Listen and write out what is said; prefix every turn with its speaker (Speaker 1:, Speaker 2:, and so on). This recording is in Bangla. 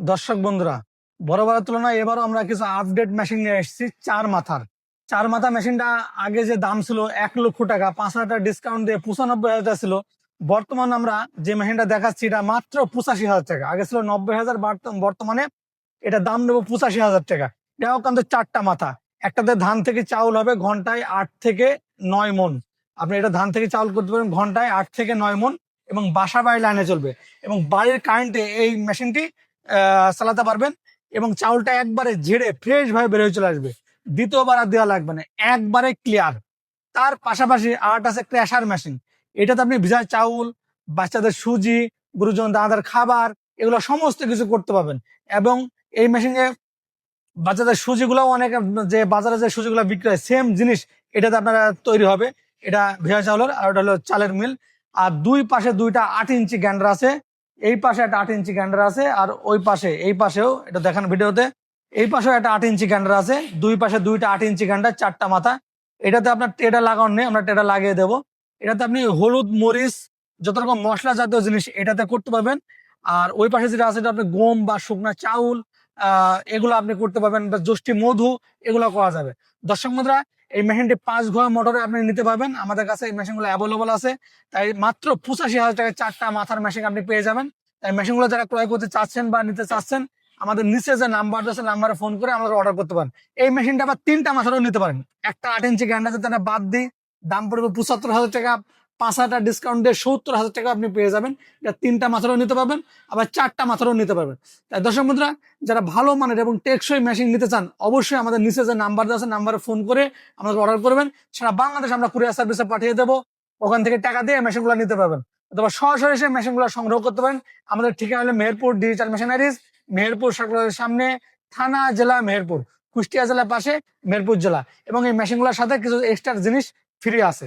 Speaker 1: দর্শক বন্ধুরা বরাবরের তুলনায় এবারও আমরা কিছু আপডেট মেশিন নিয়ে এসেছি চার মাথার। চার মাথা মেশিনটা আগে যে দাম ছিল এক লক্ষ টাকা, পাঁচ হাজার ডিসকাউন্ট দিয়ে পঁচানব্বই হাজার ছিল। বর্তমান আমরা যে মেশিনটা দেখাচ্ছি, এটা মাত্র পঁচাশি হাজার টাকা। আগে ছিল নব্বই হাজার বার্ত- বর্তমানে এটা দাম নেব পঁচাশি হাজার টাকা। এটাও কিন্তু চারটা মাথা। একটাতে ধান থেকে চাউল হবে ঘন্টায় আট থেকে নয় মন আপনি এটা ধান থেকে চাউল করতে পারেন, ঘন্টায় আট থেকে নয় মন এবং বাসা বাড়ি লাইনে চলবে। এবং বাড়ির কারেন্টে এই মেশিনটি চালাতে পারবেন এবং চাউলটা একবারে ঝেড়ে ফ্রেশ ভাবে বেরোয় চলে আসবে। দ্বিতীয়বার আর দেওয়া লাগবে না, একবারে ক্লিয়ার তার পাশাপাশি আর্ট আছে ক্র্যাশার মেশিন এটাতে আপনি ভিজা চাউল, বাচ্চাদের সুজি, গুরুজন দাদার খাবার, এগুলো সমস্ত কিছু করতে পারবেন। এবং এই মেশিনে বাচ্চাদের সুজিগুলো অনেক, যে বাজারে যে সুজিগুলো বিক্রি হয় সেম জিনিস এটাতে আপনারা তৈরি হবে। এটা ভেজা চাউলের আর ওটা হলো চালের মিল। আর দুই পাশে দুইটা আট ইঞ্চি গ্যান্ডার আছে। এই পাশে একটা আট ইঞ্চি ক্যান্ডার আছে, আর ওই পাশে, এই পাশেও, এটা দেখান ভিডিওতে, এই পাশেও একটা আট ইঞ্চি ক্যান্ডার আছে, দুই পাশে দুইটা আট ইঞ্চি ক্যান্ডার চারটা মাথা। এটাতে আপনার টেটা লাগানো নেই, আমরা টেটা লাগিয়ে দেবো। এটাতে আপনি হলুদ, মরিচ, যত রকম মশলা জাতীয় জিনিস এটাতে করতে পারবেন। আর ওই পাশে যেটা আছে, এটা আপনি গম বা শুকনা চাউল, আহ, এগুলো আপনি করতে পারবেন, বা জষ্টি মধু, এগুলো করা যাবে। দর্শক মুদ্রা এই মেশিনটি পাঁচ ঘর মোটরে আপনি নিতে পারবেন। আমাদের কাছে এই মেশিনগুলো অ্যাভেলেবল আছে। তাই মাত্র পঁচাশি হাজার টাকায় চারটা মাথার মেশিন আপনি পেয়ে যাবেন। তাই মেশিনগুলো যারা ক্রয় করতে চাচ্ছেন বা নিতে চাচ্ছেন, আমাদের নিচে যে নাম্বার আছে নাম্বারে ফোন করে আমাদের অর্ডার করতে পারেন। এই মেশিনটা আবার তিনটা মাথারও নিতে পারেন। একটা আট ইঞ্চি গ্যান্ডা তারা বাদ দিই। দাম পড়বে পঁচাত্তর হাজার টাকা। পাঁচ হাজার ডিসকাউন্ট দিয়ে সত্তর হাজার টাকা আপনি পেয়ে যাবেন। এটা তিনটা মাথারও নিতে পারবেন, আবার চারটা মাথারও নিতে পারবেন। তাই দর্শক বন্ধুরা, যারা ভালো মানের এবং টেকসই মেশিন নিতে চান, অবশ্যই আমাদের নিচে যে নাম্বার আছে নাম্বারে ফোন করে আমাদের অর্ডার করবেন। সারা বাংলাদেশ আমরা কুরিয়ার সার্ভিসে পাঠিয়ে দেবো। ওখান থেকে টাকা দিয়ে মেশিনগুলো নিতে পারবেন। অথবা সরাসরি এসে মেশিনগুলো সংগ্রহ করতে পারেন। আমাদের ঠিকানা হলো মেহেরপুর ডিজিটাল মেশিনারিজ মেহেরপুর সার্কুলারের সামনে, থানা, জেলা, মেহেরপুর। কুষ্টিয়া জেলার পাশে মেহেরপুর জেলা। এবং এই মেশিনগুলোর সাথে কিছু এক্সট্রা জিনিস ফ্রি আছে।